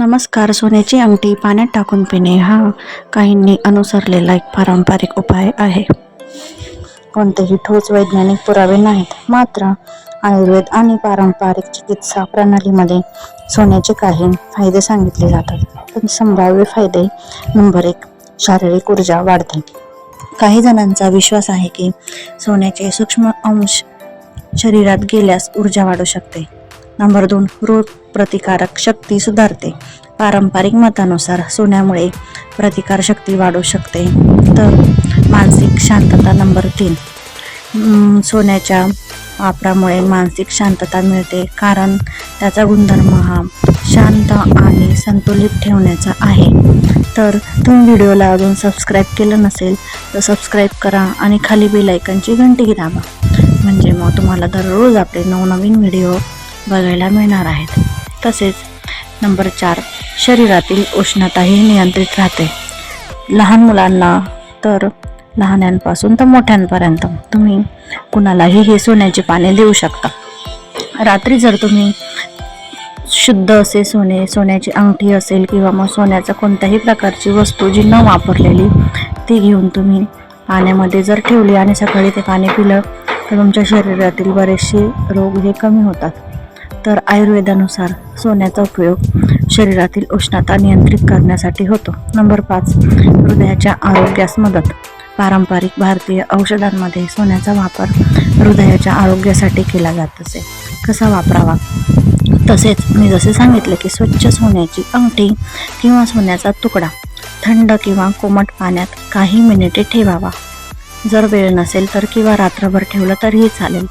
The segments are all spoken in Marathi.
नमस्कार सोन्याची अंगठी पाण्यात टाकून पिणे हा काहींनी अनुसरलेला एक पारंपरिक उपाय आहे. कोणतेही ठोस वैज्ञानिक पुरावे नाहीत मात्र आयुर्वेद आणि पारंपरिक चिकित्सा प्रणालीमध्ये सोन्याचे काही फायदे सांगितले जातात. पण संभाव्य फायदे नंबर एक शारीरिक ऊर्जा वाढते. काही जणांचा विश्वास आहे की सोन्याचे सूक्ष्म अंश शरीरात गेल्यास ऊर्जा वाढू शकते. नंबर दोन रोग प्रतिकारक शक्ती सुधारते. पारंपरिक मतानुसार सोन्यामुळे प्रतिकार शक्ती वाढू शकते. तर मानसिक शांतता नंबर तीन. सोन्याच्या वापरामुळे मानसिक शांतता मिळते. कारण त्याचा गुणधर्म हा शांत आणि संतुलित ठेवण्याचा आहे. तर तुम्ही व्हिडिओला अजून सबस्क्राईब केलं नसेल तर सबस्क्राईब करा आणि खाली बेल आयकनची घंटी दाबा. म्हणजे मग तुम्हाला दररोज आपले नवनवीन व्हिडिओ बघायला मिळणार आहेत. तसेच नंबर चार शरीरातील उष्णताही नियंत्रित राहते. लहान मुलांना तर लहान्यांपासून तर मोठ्यांपर्यंत तुम्ही कुणालाही हे सोन्याची पाने देऊ शकता. रात्री जर तुम्ही शुद्ध असे सोने सोन्याची अंगठी असेल किंवा मग सोन्याचा कोणत्याही प्रकारची वस्तू जी न वापरलेली ती घेऊन तुम्ही पाण्यामध्ये जर ठेवली आणि सकाळी ते पाणी पिलं तर तुमच्या शरीरातील बरेचसे रोग हे कमी होतात. तर आयुर्वेदानुसार सोन्याचा उपयोग शरीरातील उष्णता नियंत्रित करण्यासाठी होतो. नंबर पाच हृदयाच्या आरोग्यास मदत. पारंपरिक भारतीय औषधांमध्ये सोन्याचा वापर हृदयाच्या आरोग्यासाठी केला जात असे. कसा वापरावा? तसेच मी जसे सांगितले की स्वच्छ सोन्याची अंगठी किंवा सोन्याचा तुकडा थंड किंवा कोमट पाण्यात काही मिनिटे ठेवावा. जर वेळ नसेल तर किंवा रात्रभर ठेवलं तरीही चालेल.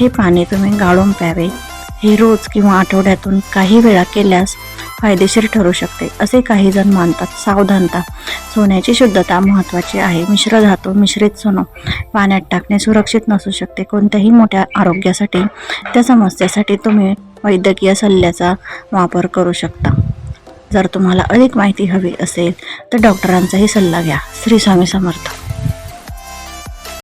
हे पाणी तुम्ही गाळून प्यावे. हे रोज किंवा आठवड्यातून काही वेळा केल्यास फायदेशीर ठरू शकते असे काही जण मानतात. सावधानता सोन्याची शुद्धता महत्त्वाची आहे. मिश्र धातू मिश्रित सोनं पाण्यात टाकणे सुरक्षित नसू शकते. कोणत्याही मोठ्या आरोग्यासाठी त्या समस्येसाठी तुम्ही वैद्यकीय सल्ल्याचा वापर करू शकता. जर तुम्हाला अधिक माहिती हवी असेल तर डॉक्टरांचाही सल्ला घ्या. श्री स्वामी समर्थ.